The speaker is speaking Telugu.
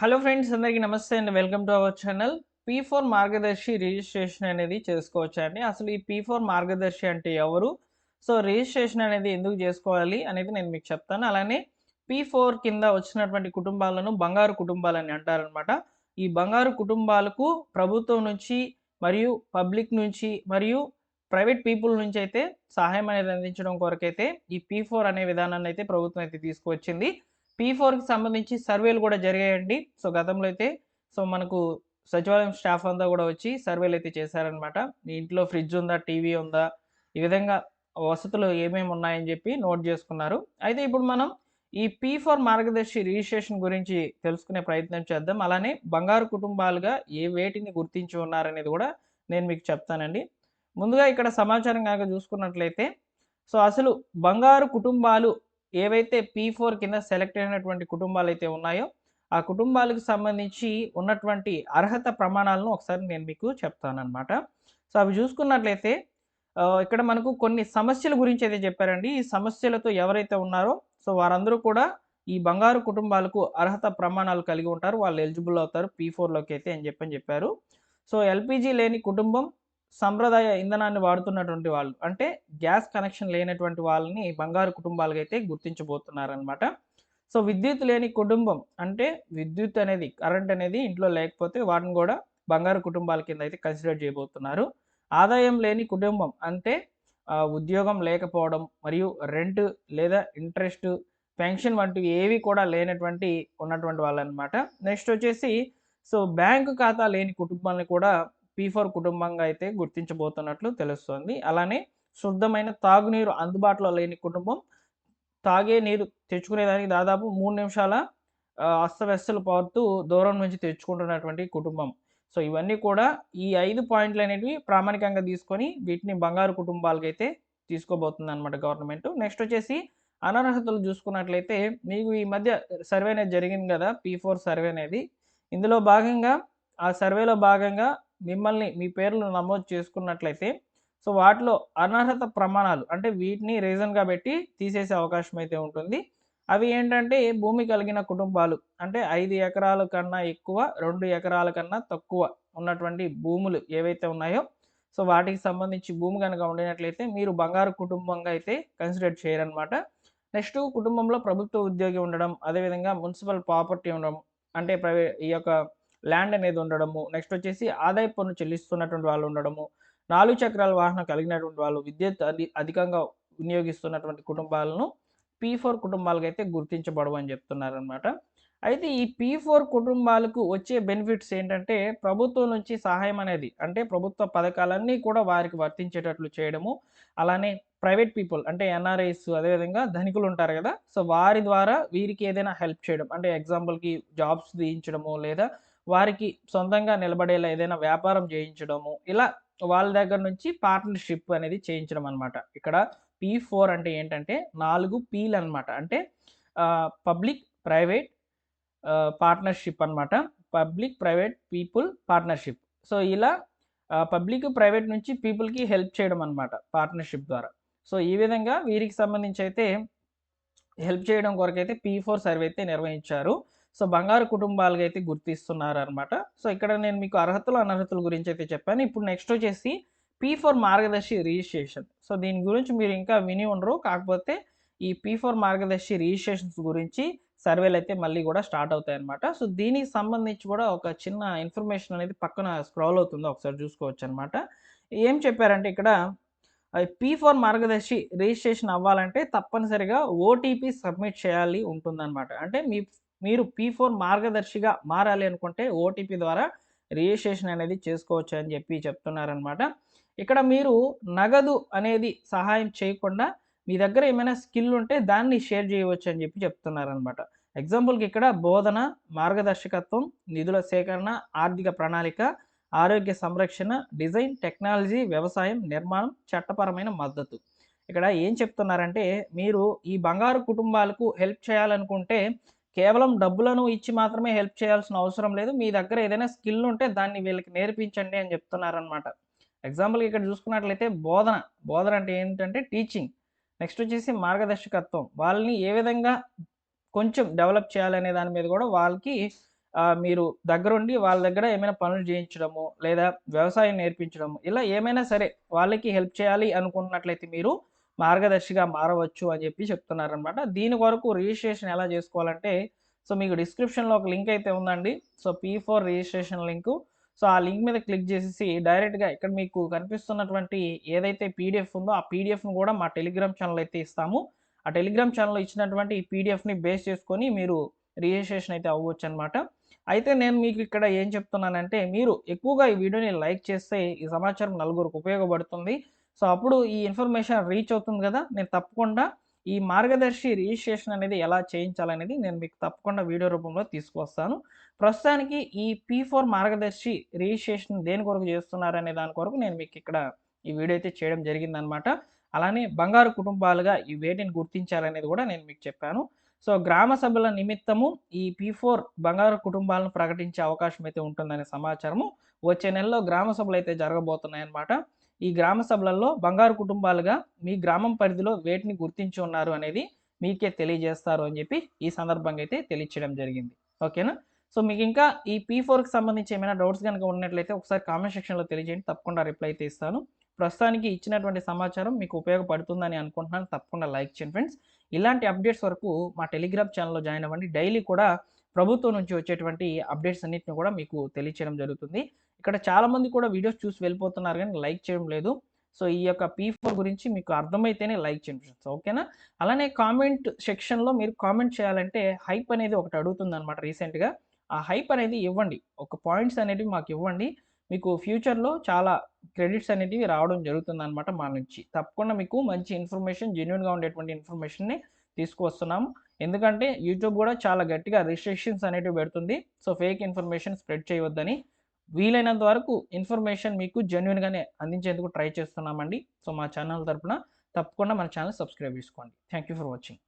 హలో ఫ్రెండ్స్ అందరికీ నమస్తే అండి. Welcome to our channel. P four Margadarshi registration అనేది చేసుకోవచ్చండి అసలు ఈ పీ ఫోర్ మార్గదర్శి అంటే ఎవరు? సో రిజిస్ట్రేషన్ అనేది ఎందుకు చేసుకోవాలి అనేది నేను మీకు చెప్తాను. అలానే పీ ఫోర్ కింద వచ్చినటువంటి కుటుంబాలను బంగారు కుటుంబాలని అంటారనమాట ఈ బంగారు కుటుంబాలకు ప్రభుత్వం నుంచి మరియు పబ్లిక్ నుంచి మరియు ప్రైవేట్ పీపుల్ నుంచి అయితే సహాయం అనేది అందించడం కొరకైతే ఈ పీ ఫోర్ అనే విధానాన్ని అయితే ప్రభుత్వం అయితే తీసుకువచ్చింది. పీ ఫోర్కి సంబంధించి సర్వేలు కూడా జరిగాయండి. సో గతంలో అయితే సో మనకు సచివాలయం స్టాఫ్ అంతా కూడా వచ్చి సర్వేలు అయితే చేశారనమాట మీ ఇంట్లో ఫ్రిడ్జ్ ఉందా టీవీ ఉందా ఈ విధంగా వసతులు ఏమేమి ఉన్నాయని చెప్పి నోట్ చేసుకున్నారు. అయితే ఇప్పుడు మనం ఈ పీ ఫోర్ మార్గదర్శి రిజిస్ట్రేషన్ గురించి తెలుసుకునే ప్రయత్నం చేద్దాం. అలానే బంగారు కుటుంబాలుగా ఏ వేటిని గుర్తించి ఉన్నారనేది కూడా నేను మీకు చెప్తానండి. ముందుగా ఇక్కడ సమాచారం కనుక చూసుకున్నట్లయితే సో అసలు బంగారు కుటుంబాలు ఏవైతే పీ ఫోర్ కింద సెలెక్ట్ అయినటువంటి కుటుంబాలు అయితే ఉన్నాయో ఆ కుటుంబాలకు సంబంధించి ఉన్నటువంటి అర్హత ప్రమాణాలను ఒకసారి నేను మీకు చెప్తానమాట సో అవి చూసుకున్నట్లయితే ఇక్కడ మనకు కొన్ని సమస్యల గురించి అయితే చెప్పారండి. ఈ సమస్యలతో ఎవరైతే ఉన్నారో సో వారందరూ కూడా ఈ బంగారు కుటుంబాలకు అర్హత ప్రమాణాలు కలిగి ఉంటారు. వాళ్ళు ఎలిజిబుల్ అవుతారు పీ ఫోర్లోకి అయితే అని చెప్పని చెప్పారు. సో ఎల్పిజి లేని కుటుంబం సంప్రదాయ ఇంధనాన్ని వాడుతున్నటువంటి వాళ్ళు అంటే గ్యాస్ కనెక్షన్ లేనటువంటి వాళ్ళని బంగారు కుటుంబాలుగా అయితే గుర్తించబోతున్నారనమాట సో విద్యుత్ లేని కుటుంబం అంటే విద్యుత్ అనేది కరెంట్ అనేది ఇంట్లో లేకపోతే వాటిని కూడా బంగారు కుటుంబాల కింద అయితే కన్సిడర్ చేయబోతున్నారు. ఆదాయం లేని కుటుంబం అంటే ఉద్యోగం లేకపోవడం మరియు రెంట్ లేదా ఇంట్రెస్ట్ పెన్షన్ వంటివి ఏవి కూడా లేనటువంటి ఉన్నటువంటి వాళ్ళు అనమాట నెక్స్ట్ వచ్చేసి సో బ్యాంకు ఖాతా లేని కుటుంబాలను కూడా పీ ఫోర్ కుటుంబంగా అయితే గుర్తించబోతున్నట్లు తెలుస్తోంది. అలానే శుద్ధమైన తాగునీరు అందుబాటులో లేని కుటుంబం తాగే నీరు తెచ్చుకునేదానికి దాదాపు మూడు నిమిషాల అస్తవ్యస్తలు పారుతూ దూరం నుంచి తెచ్చుకుంటున్నటువంటి కుటుంబం. సో ఇవన్నీ కూడా ఈ ఐదు పాయింట్లు అనేవి ప్రామాణికంగా తీసుకొని వీటిని బంగారు కుటుంబాలకి అయితే తీసుకోబోతుంది అనమాట గవర్నమెంట్. నెక్స్ట్ వచ్చేసి అనర్హతలు చూసుకున్నట్లయితే మీకు ఈ మధ్య సర్వే అనేది జరిగింది కదా పీ ఫోర్ సర్వే అనేది. ఇందులో భాగంగా ఆ సర్వేలో భాగంగా మిమ్మల్ని మీ పేర్లు నమోదు చేసుకున్నట్లయితే సో వాటిలో అనర్హత ప్రమాణాలు అంటే వీటిని రీజన్గా పెట్టి తీసేసే అవకాశం అయితే ఉంటుంది. అవి ఏంటంటే భూమి కలిగిన కుటుంబాలు అంటే ఐదు ఎకరాల కన్నా ఎక్కువ రెండు ఎకరాల కన్నా తక్కువ ఉన్నటువంటి భూములు ఏవైతే ఉన్నాయో సో వాటికి సంబంధించి భూమి కనుక ఉండినట్లయితే మీరు బంగారు కుటుంబంగా అయితే కన్సిడర్ చేయరనమాట నెక్స్ట్ కుటుంబంలో ప్రభుత్వ ఉద్యోగి ఉండడం అదేవిధంగా మున్సిపల్ ప్రాపర్టీ ఉండడం అంటే ప్రైవేట్ ఈ యొక్క ల్యాండ్ అనేది ఉండడము. నెక్స్ట్ వచ్చేసి ఆదాయ పన్ను చెల్లిస్తున్నటువంటి వాళ్ళు ఉండడము. నాలుగు చక్రాల వాహనం కలిగినటువంటి వాళ్ళు విద్యుత్ అధికంగా వినియోగిస్తున్నటువంటి కుటుంబాలను పీ ఫోర్ కుటుంబాలకు అయితే గుర్తించబడవు అని చెప్తున్నారనమాట అయితే ఈ పీ ఫోర్ కుటుంబాలకు వచ్చే బెనిఫిట్స్ ఏంటంటే ప్రభుత్వం నుంచి సహాయం అనేది అంటే ప్రభుత్వ పథకాలన్నీ కూడా వారికి వర్తించేటట్లు చేయడము. అలానే ప్రైవేట్ పీపుల్ అంటే ఎన్ఆర్ఐస్ అదేవిధంగా ధనికులు ఉంటారు కదా. సో వారి ద్వారా వీరికి ఏదైనా హెల్ప్ చేయడం అంటే ఎగ్జాంపుల్కి జాబ్స్ తీయించడము లేదా వారికి సొంతంగా నిలబడేలా ఏదైనా వ్యాపారం చేయించడము ఇలా వాళ్ళ దగ్గర నుంచి పార్ట్నర్షిప్ అనేది చేయించడం అనమాట ఇక్కడ పీ ఫోర్ అంటే ఏంటంటే నాలుగు పీలు అనమాట అంటే పబ్లిక్ ప్రైవేట్ పార్ట్నర్షిప్ అన్నమాట. Public private people partnership so ఇలా పబ్లిక్ ప్రైవేట్ నుంచి పీపుల్కి హెల్ప్ చేయడం అనమాట పార్ట్నర్షిప్ ద్వారా. సో ఈ విధంగా వీరికి సంబంధించి అయితే హెల్ప్ చేయడం కొరకైతే పీ ఫోర్ సర్వే అయితే నిర్వహించారు. సో బంగారు కుటుంబాలుగా అయితే గుర్తిస్తున్నారు అనమాట సో ఇక్కడ నేను మీకు అర్హతలు అనర్హతల గురించి అయితే చెప్పాను. ఇప్పుడు నెక్స్ట్ వచ్చేసి P four Margadarshi registration. So దీని గురించి మీరు ఇంకా విని ఉండరు. కాకపోతే ఈ పీ ఫోర్ మార్గదర్శి రిజిస్ట్రేషన్స్ గురించి సర్వేలు అయితే మళ్ళీ కూడా స్టార్ట్ అవుతాయి అనమాట సో దీనికి సంబంధించి కూడా ఒక చిన్న ఇన్ఫర్మేషన్ అనేది పక్కన స్క్రోల్ అవుతుందో. ఒకసారి చూసుకోవచ్చు అనమాట ఏం చెప్పారంటే ఇక్కడ పీ ఫోర్ మార్గదర్శి రిజిస్ట్రేషన్ అవ్వాలంటే తప్పనిసరిగా ఓటీపీ సబ్మిట్ చేయాలి ఉంటుందన్నమాట. అంటే మీ మీరు పీ ఫోర్ మార్గదర్శిగా మారాలి అనుకుంటే ఓటీపీ ద్వారా రిజిస్ట్రేషన్ అనేది చేసుకోవచ్చు అని చెప్పి చెప్తున్నారనమాట ఇక్కడ మీరు నగదు అనేది సహాయం చేయకుండా మీ దగ్గర ఏమైనా స్కిల్ ఉంటే దాన్ని షేర్ చేయవచ్చు అని చెప్పి చెప్తున్నారనమాట ఎగ్జాంపుల్కి ఇక్కడ బోధన మార్గదర్శకత్వం నిధుల సేకరణ ఆర్థిక ప్రణాళిక ఆరోగ్య సంరక్షణ డిజైన్ టెక్నాలజీ వ్యవసాయం నిర్మాణం చట్టపరమైన మద్దతు. ఇక్కడ ఏం చెప్తున్నారంటే మీరు ఈ బంగారు కుటుంబాలకు హెల్ప్ చేయాలనుకుంటే కేవలం డబ్బులను ఇచ్చి మాత్రమే హెల్ప్ చేయాల్సిన అవసరం లేదు. మీ దగ్గర ఏదైనా స్కిల్ ఉంటే దాన్ని వీళ్ళకి నేర్పించండి అని చెప్తున్నారనమాట ఎగ్జాంపుల్కి ఇక్కడ చూసుకున్నట్లయితే బోధన. బోధన అంటే ఏంటంటే టీచింగ్ నెక్స్ట్ వచ్చేసి మార్గదర్శకత్వం. వాళ్ళని ఏ విధంగా కొంచెం డెవలప్ చేయాలనే దాని మీద కూడా వాళ్ళకి మీరు దగ్గరుండి వాళ్ళ దగ్గర ఏమైనా పనులు చేయించడము, లేదా వ్యవసాయం నేర్పించడము, ఇలా ఏమైనా సరే వాళ్ళకి హెల్ప్ చేయాలి అనుకున్నట్లయితే మీరు మార్గదర్శిగా మారవచ్చు అని చెప్పి చెప్తున్నారనమాట. దీని కొరకు రిజిస్ట్రేషన్ ఎలా చేసుకోవాలంటే, సో మీకు డిస్క్రిప్షన్‌లో ఒక లింక్ అయితే ఉందండి. So P four registration link. So ఆ లింక్ మీద క్లిక్ చేసేసి డైరెక్ట్‌గా ఇక్కడ మీకు కనిపిస్తున్నటువంటి ఏదైతే పీడిఎఫ్ ఉందో ఆ పీడిఎఫ్ను కూడా మా టెలిగ్రామ్ ఛానల్ అయితే ఇస్తాము. ఆ టెలిగ్రామ్ ఛానల్లో ఇచ్చినటువంటి ఈ పీడిఎఫ్‌ని బేస్ చేసుకొని మీరు రిజిస్ట్రేషన్ అయితే అవ్వచ్చు అనమాట అయితే నేను మీకు ఇక్కడ ఏం చెప్తున్నానంటే, మీరు ఎక్కువగా ఈ వీడియోని లైక్ చేస్తే ఈ సమాచారం నలుగురికి ఉపయోగపడుతుంది. సో అప్పుడు ఈ ఇన్ఫర్మేషన్ రీచ్ అవుతుంది కదా! నేను తప్పకుండా ఈ మార్గదర్శి రిజిస్ట్రేషన్ అనేది ఎలా చేయించాలనేది నేను మీకు తప్పకుండా వీడియో రూపంలో తీసుకొస్తాను. ప్రస్తుతానికి ఈ పీ4 మార్గదర్శి రిజిస్ట్రేషన్ దేని కొరకు చేస్తున్నారనే దాని కొరకు నేను మీకు ఇక్కడ ఈ వీడియో అయితే చేయడం జరిగిందనమాట. అలానే బంగారు కుటుంబాలుగా ఈ వేటిని గుర్తించాలనేది కూడా నేను మీకు చెప్పాను. సో గ్రామ సభల నిమిత్తము ఈ పీ4 బంగారు కుటుంబాలను ప్రకటించే అవకాశం అయితే ఉంటుందనే సమాచారము వచ్చే నెలలో గ్రామ సభలు అయితే జరగబోతున్నాయన్నమాట. ఈ గ్రామ సభలలో బంగారు కుటుంబాలుగా మీ గ్రామం పరిధిలో వేటిని గుర్తించి ఉన్నారు అనేది మీకే తెలియజేస్తారు అని చెప్పి ఈ సందర్భంగా అయితే తెలియచేయడం జరిగింది. ఓకేనా? సో మీకు ఇంకా ఈ పీ ఫోర్కి సంబంధించి ఏమైనా డౌట్స్ కనుక ఉన్నట్లయితే ఒకసారి కామెంట్ సెక్షన్‌లో తెలియజేయండి. తప్పకుండా రిప్లై అయితే ఇస్తాను. ప్రస్తుతానికి ఇచ్చినటువంటి సమాచారం మీకు ఉపయోగపడుతుందని అనుకుంటున్నాను. తప్పకుండా లైక్ చేయండి ఫ్రెండ్స్. ఇలాంటి అప్డేట్స్ వరకు మా టెలిగ్రామ్ ఛానల్లో జాయిన్ అవ్వండి. డైలీ కూడా ప్రభుత్వం నుంచి వచ్చేటువంటి అప్డేట్స్ అన్నిటిని కూడా మీకు తెలియచేయడం జరుగుతుంది. ఇక్కడ చాలామంది కూడా వీడియోస్ చూసి వెళ్ళిపోతున్నారు కానీ లైక్ చేయడం లేదు. సో ఈ యొక్క పీ4 గురించి మీకు అర్థమైతేనే లైక్ చేయండి ఓకేనా? అలానే కామెంట్ సెక్షన్‌లో మీరు కామెంట్ చేయాలంటే హైప్ అనేది ఒకటి అడుగుతుందన్నమాట రీసెంట్‌గా. ఆ హైప్ అనేది ఇవ్వండి. ఒక పాయింట్స్ అనేటివి మాకు ఇవ్వండి. మీకు ఫ్యూచర్‌లో చాలా క్రెడిట్స్ అనేటివి రావడం జరుగుతుందన్నమాట మా నుంచి. తప్పకుండా మీకు మంచి ఇన్ఫర్మేషన్ జెన్యున్గా ఉండేటువంటి ఇన్ఫర్మేషన్‌ని తీసుకువస్తున్నాము. ఎందుకంటే యూట్యూబ్ కూడా చాలా గట్టిగా రిస్ట్రిక్షన్స్ అనేటివి పెడుతుంది. సో ఫేక్ ఇన్ఫర్మేషన్ స్ప్రెడ్ చేయవద్దని. వీలైనంత వరకు ఇన్ఫర్మేషన్ మీకు జెన్యున్గానే అందించేందుకు ట్రై చేస్తున్నామండి. సో మా ఛానల్ తరపున తప్పకుండా మన ఛానల్ సబ్స్క్రైబ్ చేసుకోండి. Thank you for watching.